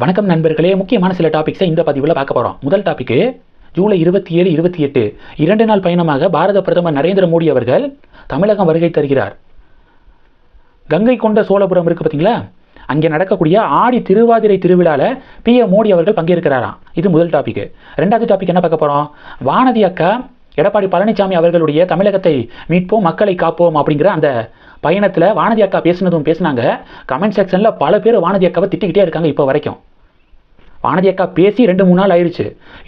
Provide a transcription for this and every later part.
வணக்கம் நண்பர்களே. முக்கியமான சில டாபிக்ஸை இந்த பதிவில் பார்க்க போகிறோம் முதல் டாபிக்கு ஜூலை இருபத்தி ஏழு இருபத்தி எட்டு இரண்டு நாள் பயணமாக பாரத பிரதமர் நரேந்திர மோடி அவர்கள் தமிழகம் வருகை தருகிறார். கங்கை கொண்ட சோழபுரம் இருக்குது பார்த்தீங்களா அங்கே நடக்கக்கூடிய ஆடி திருவாதிரை திருவிழாவில் பிஎம் மோடி அவர்கள் பங்கேற்கிறாராம். இது முதல் டாபிக் ரெண்டாவது டாபிக் என்ன பார்க்க போகிறோம் வானதி அக்கா எடப்பாடி பழனிசாமி அவர்களுடைய தமிழகத்தை மீட்போம் மக்களை காப்போம் அப்படிங்கிற அந்த பயணத்தில் வானதி அக்கா பேசினதும் பேசினாங்க. கமெண்ட் செக்ஷனில் பல பேர் வானதி அக்காவை திட்டிக்கிட்டே இருக்காங்க இப்போ வரைக்கும். வானதி அக்கா பேசி ரெண்டு மூணு நாள் ஆயிடுச்சு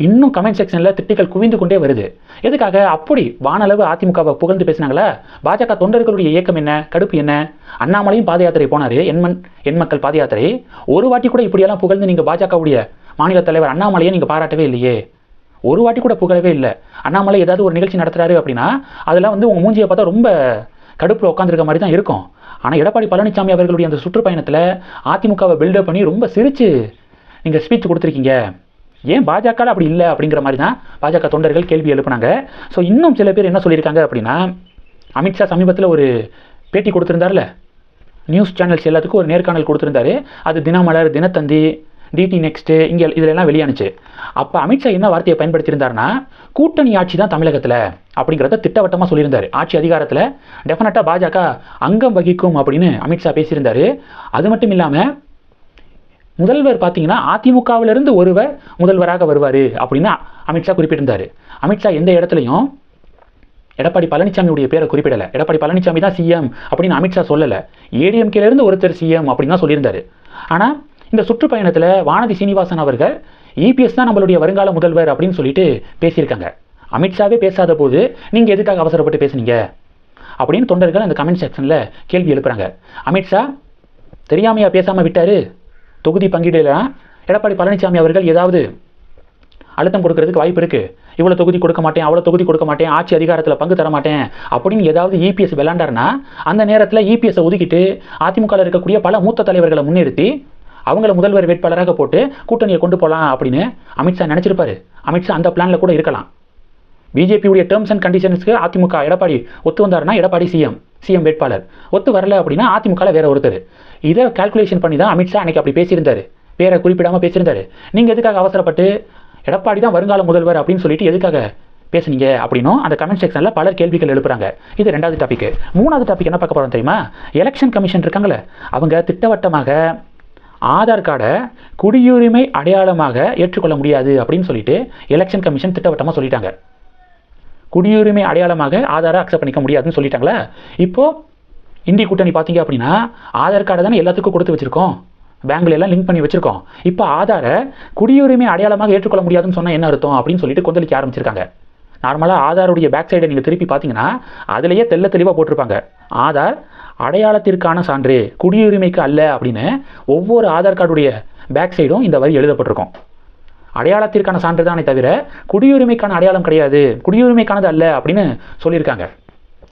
இன்னும் கமெண்ட் செக்ஷனில் திட்டுகள் குவிந்து கொண்டே வருது. எதுக்காக? அப்படி வானளவு அதிமுகவை புகழ்ந்து பேசினாங்களா? பாஜக தொண்டர்களுடைய இயக்கம் என்ன? கடுப்பு என்ன? அண்ணாமலையும் பாத யாத்திரை போனார். எண்மண் எண் மக்கள் பாத யாத்திரை. ஒரு வாட்டி கூட இப்படியெல்லாம் புகழ்ந்து நீங்கள் பாஜகவுடைய மாநில தலைவர் அண்ணாமலையை நீங்கள் பாராட்டவே இல்லையே. ஒரு வாட்டி கூட புகழவே இல்லை. அண்ணாமலை ஏதாவது ஒரு நிகழ்ச்சி நடத்துறாரு அப்படின்னா அதெல்லாம் வந்து உங்கள் மூஞ்சியை பார்த்தா ரொம்ப கடுப்பில் உட்காந்துருக்க மாதிரி தான் இருக்கும். ஆனால் எடப்பாடி பழனிசாமி அவர்களுடைய அந்த சுற்றுப்பயணத்தில் அதிமுகவை பில்டப் பண்ணி ரொம்ப சிரித்து நீங்கள் ஸ்பீச் கொடுத்துருக்கீங்க. ஏன் பாஜக அப்படி இல்லை அப்படிங்கிற மாதிரி தான் பாஜக தொண்டர்கள் கேள்வி எழுப்புனாங்க. ஸோ இன்னும் சில பேர் என்ன சொல்லியிருக்காங்க அப்படின்னா அமித்ஷா சமீபத்தில் ஒரு பேட்டி கொடுத்துருந்தார்ல. நியூஸ் சேனல்ஸ் எல்லாத்துக்கும் ஒரு நேர்காணல் கொடுத்துருந்தாரு. அது தினமலர் தினத்தந்தி டிடி நெக்ஸ்ட்டு இங்கே இதிலெல்லாம் வெளியானுச்சு. அப்போ அமித்ஷா என்ன வார்த்தையை பயன்படுத்தியிருந்தாருன்னா கூட்டணி ஆட்சி தான் தமிழகத்தில் அப்படிங்கிறத திட்டவட்டமாக சொல்லியிருந்தார். ஆட்சி அதிகாரத்தில் டெஃபினட்டாக பாஜக அங்கம் வகிக்கும் அப்படின்னு அமித்ஷா பேசியிருந்தார். அது மட்டும் இல்லாமல் முதல்வர் பார்த்தீங்கன்னா அதிமுகவிலிருந்து ஒருவர் முதல்வராக வருவார் அப்படின்னு அமித்ஷா குறிப்பிட்டிருந்தார். அமித்ஷா எந்த இடத்துலையும் எடப்பாடி பழனிசாமியுடைய பேரை குறிப்பிடலை. எடப்பாடி பழனிசாமி தான் சிஎம் அப்படின்னு அமித்ஷா சொல்லலை. ஏடிஎம்கேலேருந்து ஒருத்தர் சிஎம் அப்படின்னு தான் சொல்லியிருந்தாரு. ஆனால் இந்த சுற்றுப்பயணத்தில் வானதி சீனிவாசன் அவர்கள் இபிஎஸ் தான் நம்மளுடைய வருங்கால முதல்வர் அப்படின்னு சொல்லிட்டு பேசியிருக்காங்க. அமித்ஷாவே பேசாத போது நீங்கள் எதுக்காக அவசரப்பட்டு பேசுனீங்க? அப்படின்னு தொண்டர்கள் அந்த கமெண்ட் செக்ஷனில் கேள்வி எழுப்புறாங்க. அமித்ஷா தெரியாமையா பேசாமல் விட்டார்? தொகுதி பங்கீடுலாம் எடப்பாடி பழனிசாமி அவர்கள் ஏதாவது அழுத்தம் கொடுக்கறதுக்கு வாய்ப்பு இருக்குது இவ்வளோ தொகுதி கொடுக்க மாட்டேன் அவ்வளோ தொகுதி கொடுக்க மாட்டேன் ஆட்சி அதிகாரத்தில் பங்கு தர மாட்டேன் அப்படின்னு ஏதாவது இபிஎஸ் விளாண்டாருன்னா அந்த நேரத்தில் இபிஎஸ்ஸை ஒதுக்கிட்டு அதிமுகவில் இருக்கக்கூடிய பல மூத்த தலைவர்களை முன்னிறுத்தி அவங்கள முதல்வர் வேட்பாளராக போட்டு கூட்டணியை கொண்டு போகலாம் அப்படின்னு அமித்ஷா நினச்சிருப்பாரு. அமித்ஷா அந்த பிளானில் கூட இருக்கலாம். பிஜேபியுடைய டேர்ம்ஸ் அண்ட் கண்டிஷன்ஸ்க்கு அதிமுக எடப்பாடி ஒத்து வந்தாருன்னா எடப்பாடி சிஎம் சிஎம் வேட்பாளர். ஒத்து வரல அப்படின்னா அதிமுகவில் வேற ஒருத்தர். இதை கால்குலேஷன் பண்ணி தான் அமித்ஷா அன்னைக்கு அப்படி பேசியிருந்தாரு. பேரை குறிப்பிடாமல் பேசியிருந்தாரு. நீங்கள் எதுக்காக அவசரப்பட்டு எடப்பாடி தான் வருங்கால முதல்வர் அப்படின்னு சொல்லிட்டு எதுக்காக பேசுனீங்க அப்படின்னும் அந்த கமெண்ட் செக்ஷனில் பலர் கேள்விகள் எழுப்புறாங்க. இது ரெண்டாவது டாபிக் மூணாவது டாபிக் என்ன பார்க்க போகிறோம் தெரியுமா? எலெக்ஷன் கமிஷன் இருக்காங்களே அவங்க திட்டவட்டமாக ஆதார் கார்டை குடியுரிமை அடையாளமாக ஏற்றுக்கொள்ள முடியாது அப்படின்னு சொல்லிட்டு எலெக்ஷன் கமிஷன் திட்டவட்டமாக சொல்லிட்டாங்க. குடியுரிமை அடையாளமாக ஆதாரை அக்செப்ட் பண்ணிக்க முடியாதுன்னு சொல்லிட்டாங்களே. இப்போது இந்திய கூட்டணி பார்த்தீங்க அப்படின்னா ஆதார் கார்டை தானே எல்லாத்துக்கும் கொடுத்து வச்சுருக்கோம். பேங்க்ல எல்லாம் லிங்க் பண்ணி வச்சிருக்கோம். இப்போ ஆதாரை குடியுரிமை அடையாளமாக ஏற்றுக்கொள்ள முடியாதுன்னு சொன்னால் என்ன அர்த்தம் அப்படின்னு சொல்லிட்டு கொந்தளிக்க ஆரம்பிச்சிருக்காங்க. நார்மலாக ஆதாருடைய பேக் சைடை நீங்கள் திருப்பி பார்த்தீங்கன்னா அதிலேயே தெல்ல தெளிவாக போட்டிருப்பாங்க. ஆதார் அடையாளத்திற்கான சான்று குடியுரிமைக்கு அல்ல அப்படின்னு ஒவ்வொரு ஆதார் கார்டுடைய பேக் சைடும் இந்த வரி எழுதப்பட்டிருக்கும். அடையாளத்திற்கான சான்று தானே தவிர குடியுரிமைக்கான அடையாளம் கிடையாது. குடியுரிமைக்கானது அல்ல அப்படின்னு சொல்லியிருக்காங்க.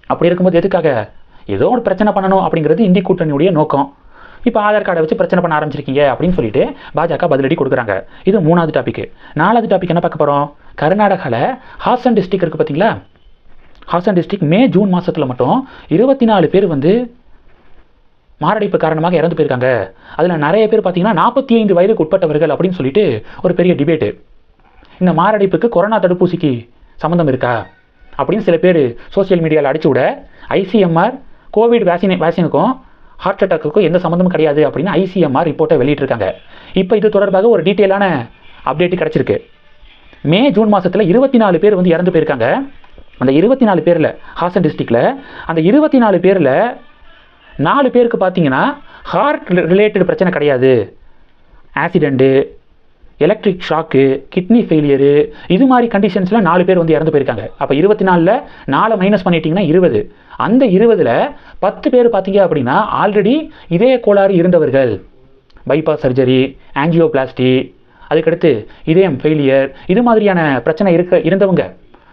அப்படி இருக்கும்போது எதுக்காக? ஏதோ ஒரு பிரச்சனை பண்ணணும் அப்படிங்கிறது இந்தி கூட்டணியுடைய நோக்கம். இப்போ ஆதார் கார்டை வச்சு பிரச்சனை பண்ண ஆரம்பிச்சிருக்கீங்க அப்படின்னு சொல்லிட்டு பாஜக பதிலடி கொடுக்குறாங்க. இது மூணாவது டாபிக் நாலாவது டாபிக் என்ன பார்க்க போகிறோம் கர்நாடகாவில் ஹாசன் டிஸ்ட்ரிக் இருக்குது பார்த்தீங்களா? ஹாசன் டிஸ்ட்ரிக் மே ஜூன் மாதத்தில் மட்டும் இருபத்தி நாலு பேர் வந்து மாரடைப்பு காரணமாக இறந்து போயிருக்காங்க. அதில் நிறைய பேர் பார்த்தீங்கன்னா நாற்பத்தி ஐந்து வயதுக்கு உட்பட்டவர்கள் அப்படின்னு சொல்லிட்டு ஒரு பெரிய டிபேட்டு இந்த மாரடைப்புக்கு கொரோனா தடுப்பூசிக்கு சம்மந்தம் இருக்கா? அப்படின்னு சில பேர் சோஷியல் மீடியாவில் அடிச்சு விட ஐசிஎம்ஆர் கோவிட் வேக்சினே வேக்சினுக்கும் ஹார்ட் அட்டாக்குக்கும் எந்த சம்மந்தமும் கிடையாது அப்படின்னு ஐசிஎம்ஆர் ரிப்போர்ட்டை வெளியிட்டிருக்காங்க. இப்போ இது தொடர்பாக ஒரு டீட்டெயிலான அப்டேட் கிடச்சிருக்கு. மே ஜூன் மாதத்தில் இருபத்தி நாலு பேர் வந்து இறந்து போயிருக்காங்க. அந்த இருபத்தி நாலு பேரில் ஹாசன் டிஸ்ட்ரிக்டில் அந்த இருபத்தி நாலு பேரில் நாலு பேருக்கு பார்த்தீங்கன்னா ஹார்ட் ரிலேட்டட் பிரச்சனை கிடையாது. Accident electric shock kidney failure இது மாதிரி கண்டிஷன்ஸில் நாலு பேர் வந்து இறந்து போயிருக்காங்க. அப்போ இருபத்தி நாலில் நாலு மைனஸ் பண்ணிட்டீங்கன்னா இருபது. அந்த இருபதில் பத்து பேர் பார்த்தீங்க அப்படின்னா ஆல்ரெடி இதய கோளாறு இருந்தவர்கள். பைபாஸ் சர்ஜரி ஆங்கியோபிளாஸ்டி அதுக்கடுத்து இதயம் ஃபெயிலியர் இது மாதிரியான பிரச்சனை இருக்க இருந்தவங்க.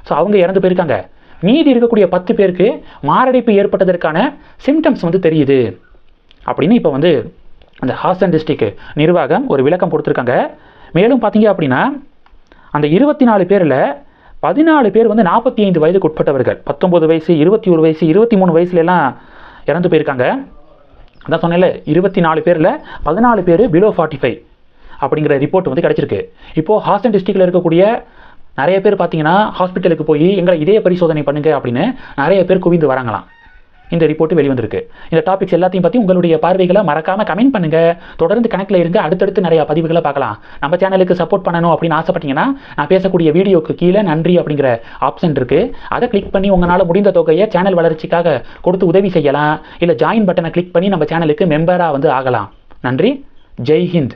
ஸோ அவங்க இறந்து போயிருக்காங்க. மீதி இருக்கக்கூடிய பத்து பேருக்கு மாரடைப்பு ஏற்பட்டதற்கான சிம்டம்ஸ் வந்து தெரியுது. அப்படின்னு இப்போ வந்து அந்த ஹாசன் டிஸ்ட்ரிக்ட் நிர்வாகம் ஒரு விளக்கம் கொடுத்துருக்காங்க. மேலும் பார்த்தீங்க அப்படின்னா அந்த இருபத்தி நாலு பேரில் பதினாலு பேர் வந்து நாற்பத்தி ஐந்து வயதுக்கு உட்பட்டவர்கள். பத்தொம்பது வயசு இருபத்தி ஒரு வயசு இருபத்தி மூணு வயசுலலாம் இறந்து போயிருக்காங்க. அதான் சொன்னேன்ல இருபத்தி நாலு பேரில் பதினாலு பேர் பிலோ ஃபார்ட்டி ஃபைவ் அப்படிங்கிற ரிப்போர்ட் வந்து கிடச்சிருக்கு. இப்போது ஹாசன் டிஸ்ட்ரிக்டில் இருக்கக்கூடிய நிறைய பேர் பார்த்தீங்கன்னா ஹாஸ்பிட்டலுக்கு போய் எங்களை இதய பரிசோதனை பண்ணுங்க அப்படின்னு நிறைய பேர் குவிந்து வராங்களாம். இந்த ரிப்போர்ட் வெளிவந்திருக்கு. இந்த டாபிக்ஸ் எல்லாத்தையும் பற்றி உங்களுடைய பார்வைகளை மறக்காம கமெண்ட் பண்ணுங்க. தொடர்ந்து கணக்கில் இருங்க. அடுத்தடுத்து நிறைய பதிவுகளை பார்க்கலாம். நம்ம சேனலுக்கு சப்போர்ட் பண்ணணும் அப்படின்னு ஆசைப்பட்டீங்கன்னா நான் பேசக்கூடிய வீடியோக்கு கீழே நன்றி அப்படிங்கிற ஆப்ஷன் இருக்கு. அதை கிளிக் பண்ணி உங்களால் முடிந்த தொகையை சேனல் வளர்ச்சிக்காக கொடுத்து உதவி செய்யலாம். இல்லை ஜாயின் பட்டனை கிளிக் பண்ணி நம்ம சேனலுக்கு மெம்பராக வந்து ஆகலாம். நன்றி. ஜெய் ஹிந்த்.